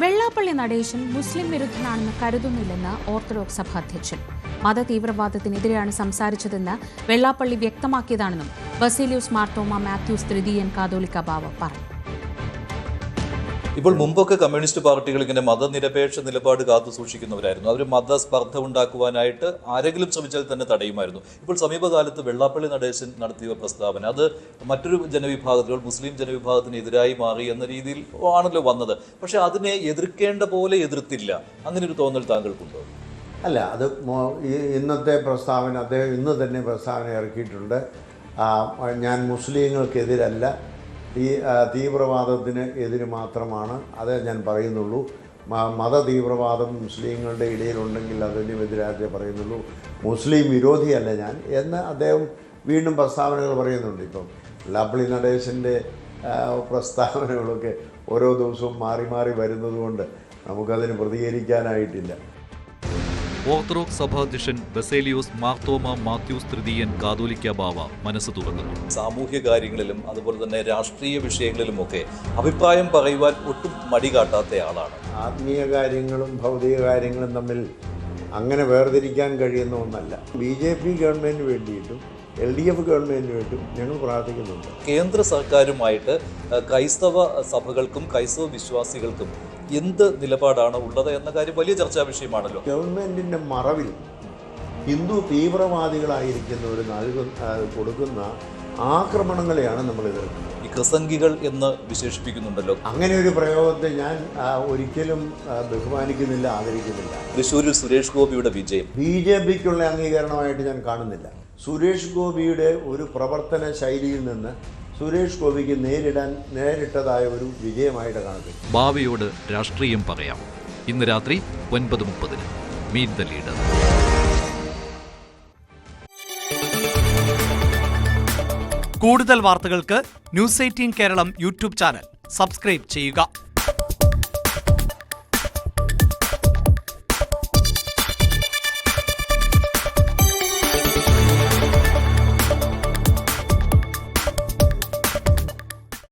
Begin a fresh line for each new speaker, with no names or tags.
വെള്ളാപ്പള്ളി നടേശൻ മുസ്ലിം വിരുദ്ധനാണെന്ന് കരുതുന്നില്ലെന്ന് ഓർത്തഡോക്സ് സഭ അധ്യക്ഷൻ. മത തീവ്രവാദത്തിനെതിരെയാണ് സംസാരിച്ചതെന്ന് വെള്ളാപ്പള്ളി വ്യക്തമാക്കിയതാണെന്നും ബസീലിയോസ് മാർത്തോമ മാത്യൂസ് തൃതീയൻ കാതോലിക്ക ബാവ പറഞ്ഞു.
ഇപ്പോൾ മുമ്പൊക്കെ കമ്മ്യൂണിസ്റ്റ് പാർട്ടികൾ ഇങ്ങനെ മതനിരപേക്ഷ നിലപാട് കാത്തു സൂക്ഷിക്കുന്നവരായിരുന്നു. അവർ മതസ്പർദ്ധ ഉണ്ടാക്കുവാനായിട്ട് ആരെങ്കിലും ശ്രമിച്ചാൽ തന്നെ തടയുമായിരുന്നു. ഇപ്പോൾ സമീപകാലത്ത് വെള്ളാപ്പള്ളി നടേശൻ നടത്തിയ പ്രസ്താവന അത് മറ്റൊരു ജനവിഭാഗത്തിൽ മുസ്ലിം ജനവിഭാഗത്തിന് എതിരായി മാറി എന്ന രീതിയിൽ ആണല്ലോ വന്നത്. പക്ഷെ അതിനെ എതിർക്കേണ്ട പോലെ എതിർത്തില്ല. അങ്ങനെ ഒരു തോന്നൽ താങ്കൾക്കുണ്ടോ?
അല്ല അത് ഇന്നത്തെ പ്രസ്താവന അദ്ദേഹം ഇന്ന് തന്നെ പ്രസ്താവന ഇറക്കിയിട്ടുണ്ട്. ഞാൻ മുസ്ലിങ്ങൾക്കെതിരല്ല ആ, തീവ്രവാദത്തിന് എതിര് മാത്രമാണ്. അതേ ഞാൻ പറയുന്നുള്ളൂ. മത തീവ്രവാദം മുസ്ലിങ്ങളുടെ ഇടയിലുണ്ടെങ്കിൽ അതിനുമെതിരായിട്ടേ പറയുന്നുള്ളൂ. മുസ്ലിം വിരോധിയല്ല ഞാൻ എന്ന് അദ്ദേഹം വീണ്ടും പ്രസ്താവനകൾ പറയുന്നുണ്ട് ഇപ്പം. ലബ്ലി നടേശന്റെ പ്രസ്താവനകളൊക്കെ ഓരോ ദിവസവും മാറി മാറി വരുന്നതുകൊണ്ട് നമുക്കതിന് പ്രതികരിക്കാനായിട്ടില്ല.
ഓർത്തഡോക്സ് സഭാധ്യക്ഷൻ ബസേലിയോസ് മാർത്തോമ മാത്യൂസ് തൃതീയൻ കാതോലിക്ക ബാവ മനസ്സ് തുറന്നു
സാമൂഹ്യ കാര്യങ്ങളിലും അതുപോലെ തന്നെ രാഷ്ട്രീയ വിഷയങ്ങളിലുമൊക്കെ അഭിപ്രായം പറയുവാൻ ഒട്ടും മടി കാട്ടാത്ത ആളാണ്.
ആത്മീയ കാര്യങ്ങളും ഭൗതിക കാര്യങ്ങളും തമ്മിൽ അങ്ങനെ വേർതിരിക്കാൻ കഴിയുന്ന ഒന്നല്ല. ബി ജെ പി ഗവൺമെന്റിന് വേണ്ടിയിട്ടും എൽ ഡി എഫ് ഗവൺമെന്റിന് വേണ്ടിയും ഞങ്ങൾ പ്രാർത്ഥിക്കുന്നുണ്ട്.
കേന്ദ്ര സർക്കാരുമായിട്ട് ക്രൈസ്തവ സഭകൾക്കും ക്രൈസ്തവ വിശ്വാസികൾക്കും എന്ത് നിലപാടാണ് ഉള്ളത് എന്ന കാര്യം വലിയ ചർച്ചാ വിഷയമാണല്ലോ.
ഗവൺമെന്റിന്റെ മറവിൽ ഹിന്ദു തീവ്രവാദികളായിരിക്കുന്നവർ നൽകുന്ന കൊടുക്കുന്ന ആക്രമണങ്ങളെയാണ് നമ്മൾ എതിർക്കുന്നത്.
ഈ ക്രിസംഗികൾ എന്ന് വിശേഷിപ്പിക്കുന്നുണ്ടല്ലോ.
അങ്ങനെ ഒരു പ്രയോഗത്തെ ഞാൻ ഒരിക്കലും ബഹുമാനിക്കുന്നില്ല ആദരിക്കുന്നില്ല.
തൃശ്ശൂരിൽ സുരേഷ് ഗോപിയുടെ വിജയം.
ബി ജെ പിക്കുള്ള അംഗീകരണമായിട്ട് ഞാൻ കാണുന്നില്ല. സുരേഷ് ഗോപിയുടെ ഒരു പ്രവർത്തന ശൈലിയിൽ നിന്ന് സുരേഷ് ഗോപിക്ക് നേരിടാൻ നേരിട്ടതായ ഒരു വിജയമായിട്ട് കാണുന്നത്
ഭാവിയോട് രാഷ്ട്രീയം പറയാം. ഇന്ന് രാത്രി ഒൻപത് മുപ്പതിന്. Meet the leader.
കൂടുതൽ വാർത്തകൾക്ക് news eighteen Keralam YouTube channel. Subscribe ചെയ്യുക.